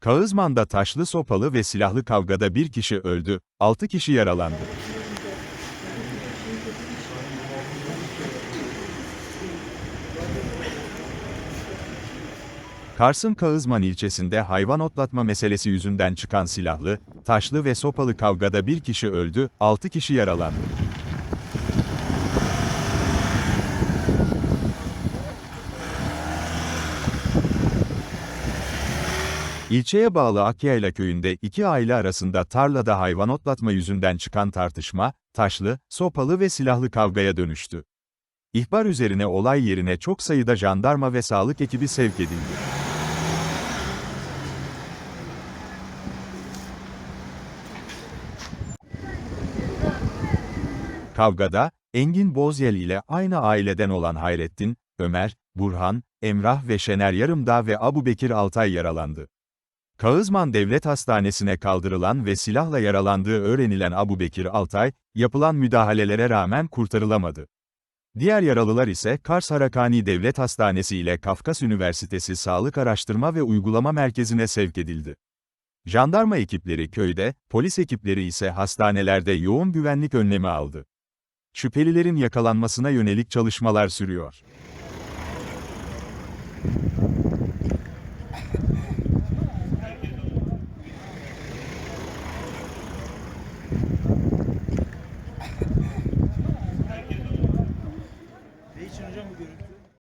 Kağızman'da taşlı sopalı ve silahlı kavgada bir kişi öldü, 6 kişi yaralandı. Kars'ın Kağızman ilçesinde hayvan otlatma meselesi yüzünden çıkan silahlı, taşlı ve sopalı kavgada bir kişi öldü, 6 kişi yaralandı. İlçeye bağlı Akyayla köyünde iki aile arasında tarlada hayvan otlatma yüzünden çıkan tartışma, taşlı, sopalı ve silahlı kavgaya dönüştü. İhbar üzerine olay yerine çok sayıda jandarma ve sağlık ekibi sevk edildi. Kavgada, Engin Bozyel ile aynı aileden olan Hayrettin, Ömer, Burhan, Emrah ve Şener Yarımdağ ve Abu Bekir Altay yaralandı. Kağızman Devlet Hastanesi'ne kaldırılan ve silahla yaralandığı öğrenilen Abu Bekir Altay, yapılan müdahalelere rağmen kurtarılamadı. Diğer yaralılar ise Kars Harakani Devlet Hastanesi ile Kafkas Üniversitesi Sağlık Araştırma ve Uygulama Merkezi'ne sevk edildi. Jandarma ekipleri köyde, polis ekipleri ise hastanelerde yoğun güvenlik önlemi aldı. Şüphelilerin yakalanmasına yönelik çalışmalar sürüyor.